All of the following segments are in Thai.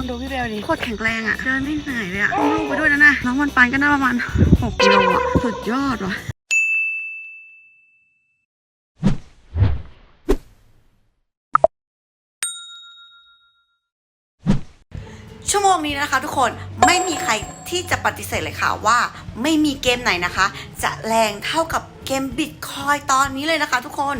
คนดูพี่เบลดิ โคตรแข็งแรงอะเดินไม่เหนื่อยเลยอะลูกไปด้วยนะน่ะน้องวันปานก็น่าประมาณ6กิโลอะสุดยอดว่ะชั่วโมงนี้นะคะทุกคนไม่มีใครที่จะปฏิเสธเลยค่ะว่าไม่มีเกมไหนนะคะ จะแรงเท่ากับเกมบิตคอยตอนนี้เลยนะคะทุกคน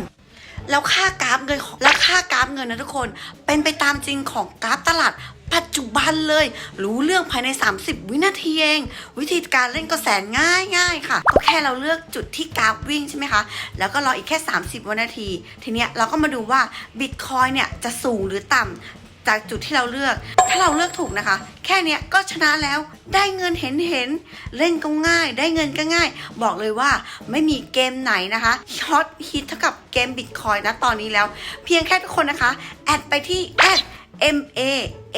แล้วค่ากราฟเงินแล้วค่ากราฟเงินนะทุกคน เป็นไปตามจริงของกราฟตลาด ปัจจุบันเลย รู้เรื่องภายใน 30 วินาทีเอง วิธีการเล่นก็แสนง่ายง่ายค่ะ ก็แค่เราเลือกจุดที่กราฟวิ่งใช่ไหมคะ แล้วก็รออีกแค่ 30 วินาที ทีเนี้ยเราก็มาดูว่าบิตคอยเนี่ยจะสูงหรือต่ำจากจุดที่เราเลือก ถ้าเราเลือกถูกนะคะ แค่นี้ก็ชนะแล้ว ได้เงินเห็นเห็น เล่นก็ง่าย ได้เงินก็ง่าย บอกเลยว่าไม่มีเกมไหนนะคะฮอตฮิตเท่ากับเกมบิตคอยนะตอนนี้แล้ว เพียงแค่ทุกคนนะคะ แอดไปที่แอด M A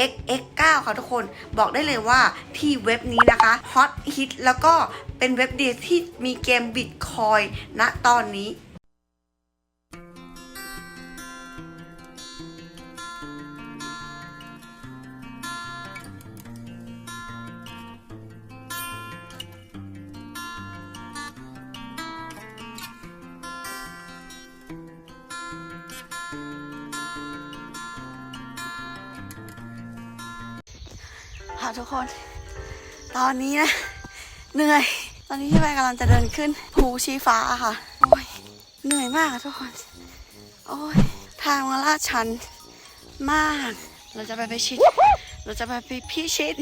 X X 9 ค่ะทุกคนบอกได้เลยว่าที่เว็บนี้นะคะฮอตฮิตแล้วก็เป็นเว็บเดียวที่มีเกมบิตคอยณตอนนี้ ทุกคน ตอนนี้นะ เหนื่อย ตอนนี้พี่ใบกำลังจะเดินขึ้นภูชีฟ้าค่ะ โอ้ย เหนื่อยมากทุกคน โอ้ย ทางมาลาดชันมาก เราจะไปไปชิด เราจะไปไปพี่ชิด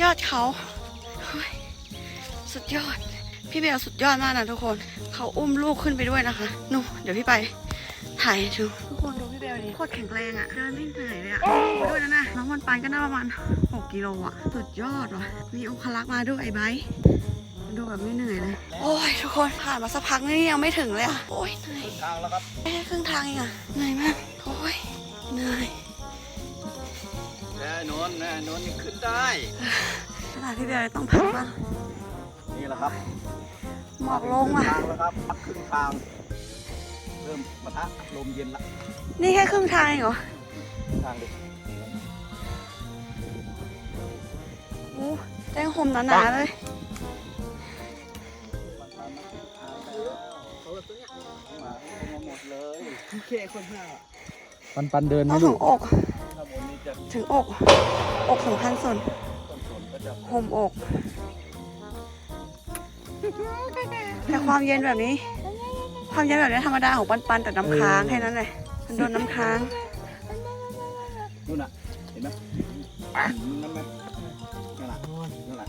ยอดเขา สุดยอด พี่เบลสุดยอดมากนะทุกคน เขาอุ้มลูกขึ้นไปด้วยนะคะ นู่นเดี๋ยวพี่ไป ถ่ายให้ดูทุกคนดูพี่เบลดิโคตรแข็งแรงอะเดินไม่เหนื่อยเลยอะไปด้วยนะนะน้องวันปานก็น่าประมาณ 6 กิโลอะสุดยอดว่ะ มีองคลักษ์มาด้วยไอ้ไบร์ทดูแบบไม่เหนื่อยเลย โอ้ยทุกคนผ่านมาสักพักนี่ยังไม่ถึงเลยอะโอ้ยเหนื่อยทางแล้วครับแค่ครึ่งทางเองอะเหนื่อยมาก โอ้ยเหนื่อยแน่นอนแน่นอนยังขึ้นได้ขนาดพี่เบลเลยต้องพักบ้างนี่แหละครับหมอกลงว่ะทางแล้วครับพักครึ่งทาง เริ่มปะทะลมเย็นละนี่แค่ครึ่งทางเองเหรอทางดิโอ้แจ้งห่มหนาๆเลยมาหมดเลยโอเคคนห้าปันปันเดินต้องไม่ถึดูงอกข้างบนนี้จะถึงอก อกสำคัญสุดต้นสนก็จะห่มอก แต่ความเย็นแบบนี้ ความเย็นแบบนี้ธรรมดาของปันปันๆแต่น้ำค้างแค่นั้นเลยมันโดนน้ำค้างนู่นน่ะเห็นไหมนั่นไหมนั่นแหละนั่นแหละ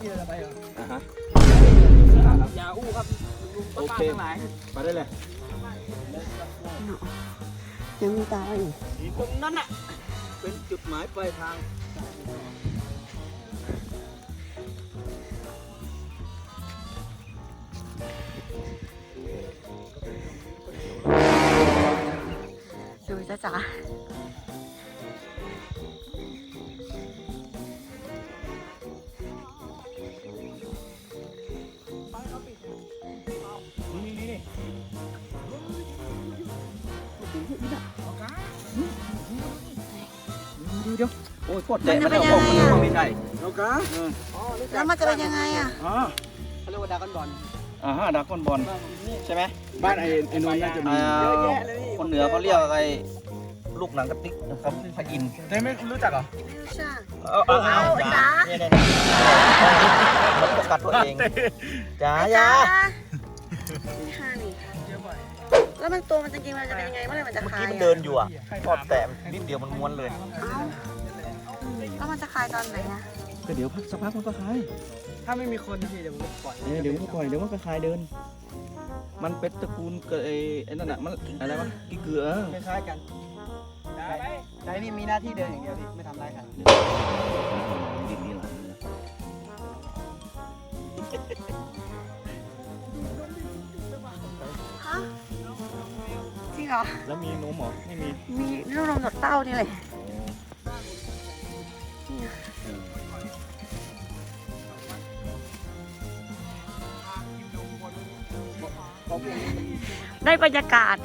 ที่เราจะไปเหรออ่าฮะยาอู้ครับลุงโอป้าเคทั้งหลายไปได้เลยยังมีตาอยู่ตรงนั้นน่ะเป็นจุดหมายปลายทาง ดูจ้าจ๋าดูดี๋ยวโอ้ยกดแดดไม่ได้บอกมันไม่ใช่เอากะแล้วมันจะเป็นยังไงอะอ๋อเขาเรียกว่าดากันบอล อ่าฮะดรากอนบอลใช่ไหมบ้านไอ้ไอ้นนท์น่าจะมีอ่าเยอะแยะเลยคนเหนือเขาเรียกอะไรลูกหนังกระติกนะครับพระอินทร์ได้ไม่รู้จักเหรอไม่รู้จักเอาเอาเอาเอาจ้าเนี่ยเนี่ยมันโฟกัสตัวเองจ้าจ้าจ้านี่ค่ะนี่เยอะบ่อยแล้วมันตัวมันจริงๆมันจะเป็นยังไงเมื่อไหร่มันจะเมื่อคลายกี้มันอะเดินอยู่อะพอแตะนิดเดียวมันม้วนเลย เอ้าแล้วมันจะคลายตอนไหนอะก็เดี๋ยวพักสักพักมันก็คลาย ถ้าไม่มีคนพี่เดี๋ยวผมปล่อยเดี๋ยวมันก็ปล่อยเดี๋ยวมันก็คลายเดิน มันเป็นตระกูลเกิดไอ้ไอ้นั่นน่ะมันอะไรวะกี่เกลือคล้ายๆกันใจนี่มีหน้าที่เดินอย่างเดียวพี่ไม่ทำร้ายใครดินนี่แหละฮะจริงเหรอ แล้วมีนมเหรอไม่มีมีลูกนมจากเต้านี่เลย ได้บรรยากาศ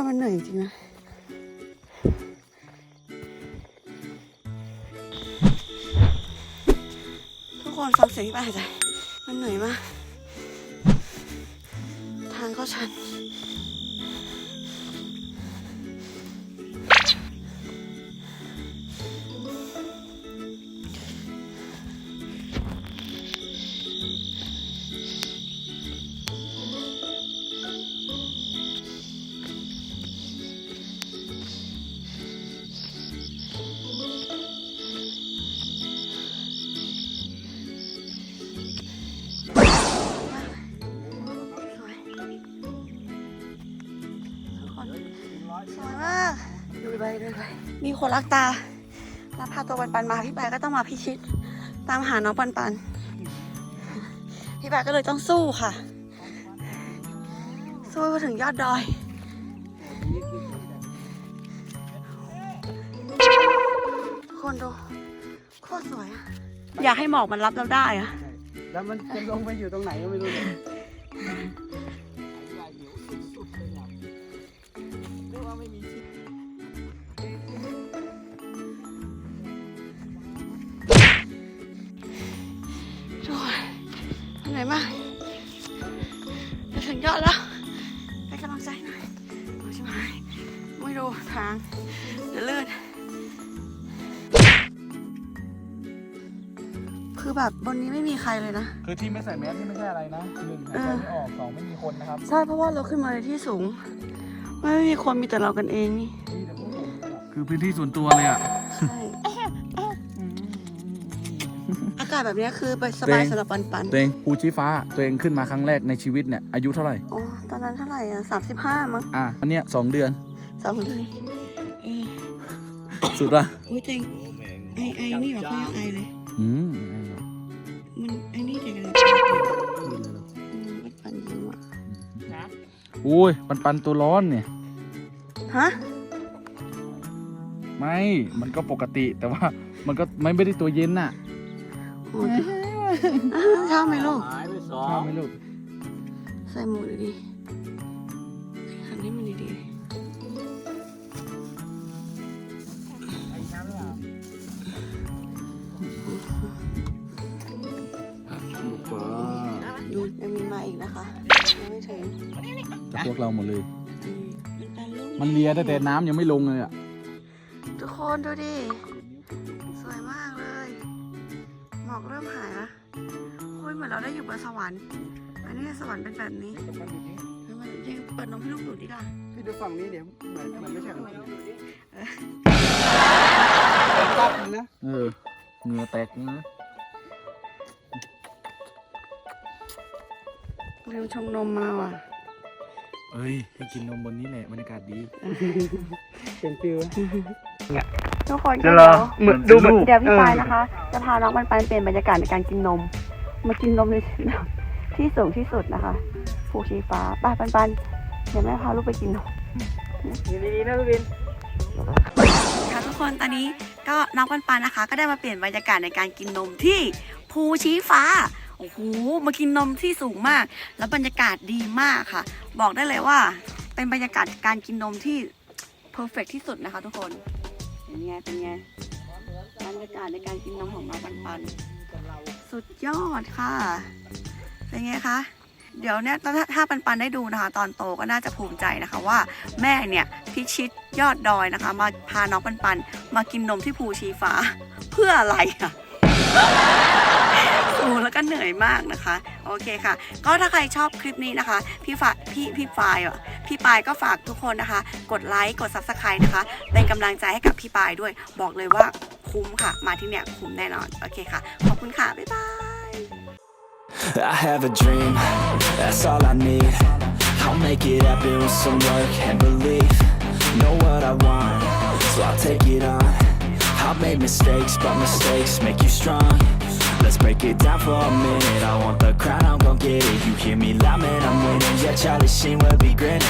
คนมันเหนื่อยจริงนะทุกคนฟังเสียงที่ป้าหายใจมันเหนื่อยมาก ทางก็ชัน คนรักตาแล้วพาตัวปันปันมาพี่ปายก็ต้องมาพิชิต ตามหาน้องปันปัน พี่ปายก็เลยต้องสู้ค่ะ สู้ไปถึงยอดดอยทุกคนดูโคตรสวยอะอยากให้หมอกมันรับเราได้อะแล้วมันจะลงไปอยู่ตรงไหนก็ไม่รู้เลย ไม่รู้ทางเดี๋ยวเลื่อนคือแบบบนนี้ไม่มีใครเลยนะ คือที่ไม่ใส่แมสนี่ไม่ใช่อะไรนะหนึ่งหายใจไม่ออกสองไม่มีคนนะครับใช่เพราะว่าเราขึ้นมาในที่สูง ไม่มีคนมีแต่เรากันเองนี่คือพื้นที่ส่วนตัวเลยอะใช่อากาศแบบนี้คือไปสบายสำหรับปันปันตัวเองภูชีฟ้าตัวเองขึ้นมาครั้งแรกในชีวิตเนี่ยอายุเท่าไหร่โอ้ตอนนั้นเท่าไหร่อะสามสิบห้ามั้งอะอันเนี้ยสองเดือน สองเดือนเออสุดละโอ้ยเต็งไอไอนี่แบบเขายังไอเลย อืมมันไอนี่เด็กอะไรอืมปันปันยิ้มอะอุ้ยปันปันตัวร้อนเนี่ย ฮะไม่ มันก็ปกติแต่ว่ามันก็ไม่ไม่ได้ตัวเย็นน่ะโอ้ยชอบไหมลูก หายไปสอชองบไหมลูก ใส่หมวกดีๆหันให้มันดีๆ จะพวกเราหมดเลยอืมปันลูกมันเลียแต่แต่น้ำยังไม่ลงเลยอะ ทุกคนดูดิ สวยมากเลย หมอกเริ่มหายละโอ้ยเหมือนเราได้อยู่บนสวรรค์ อันนี้สวรรค์เป็นแบบนี้แล้วมันยังเปิดนมให้ลูกดูดดิค่ะ พี่ดูฝั่งนี้เดี๋ยวเหมือนมันไม่ใช่ของพี่เออปั๊บนึงนะ เออเหงื่อแตกนะเร็วชงนมมาว่ะ เอ้ยให้กินนมบนนี้แหละบรรยากาศดีเปลี่ยนฟิลทุกคนจะรอเหมือนดูเหมือนเดี๋ยวพี่เออปายนะคะ จะพาน้องปันปันเปลี่ยนบรรยากาศในการกินนม มากินนมในที่สูงที่สุดนะคะภูชีฟ้าไป้าปันปันเดี๋ยวแม่พาลูกไปกินนมอยู่ดีๆนะพี่บินค่ะทุกคนตอนนี้ก็น้องปันปันนะคะ ก็ได้มาเปลี่ยนบรรยากาศในการกินนมที่ภูชี้ฟ้า โอ้โหมากินนมที่สูงมาก แล้วบรรยากาศดีมากค่ะ บอกได้เลยว่า เป็นบรรยากาศการกินนมที่เพอร์เฟกที่สุดนะคะทุกคนเป็นไงเป็นไงบรรยากาศในการกินนมของน้องปันปันสุดยอดค่ะ เป็นไงคะเดี๋ยวเนี่ยถ้าถ้าปันปันได้ดูนะคะ ตอนโตก็น่าจะภูมิใจนะคะว่าแม่เนี่ยพิชิตยอดดอยนะคะ มาพาน้องปันปัน มากินนมที่ภูชีฟ้า เพื่ออะไรอะ แล้วก็เหนื่อยมากนะคะ โอเคค่ะ ก็ถ้าใครชอบคลิปนี้นะคะ พี่ฝาพี่พี่ปายอะพี่ปายก็ฝากทุกคนนะคะ กดไลค์กด subscribe นะคะ เป็นกำลังใจให้กับพี่ปายด้วย บอกเลยว่าคุ้มค่ะ มาที่เนี่ยคุ้มแน่นอน โอเคค่ะ ขอบคุณค่ะ บ๊ายบาย I have a dream, that's all I need. I'll make it happen with some work and belief. Know what I want, so I'll take it on. I've made mistakes, but mistakes make you strong. Let's break it down for a minute. I want the crown, I'm gon' get it. You hear me loud, man, I'm winning. Yeah, Charlie Sheen will be grinning.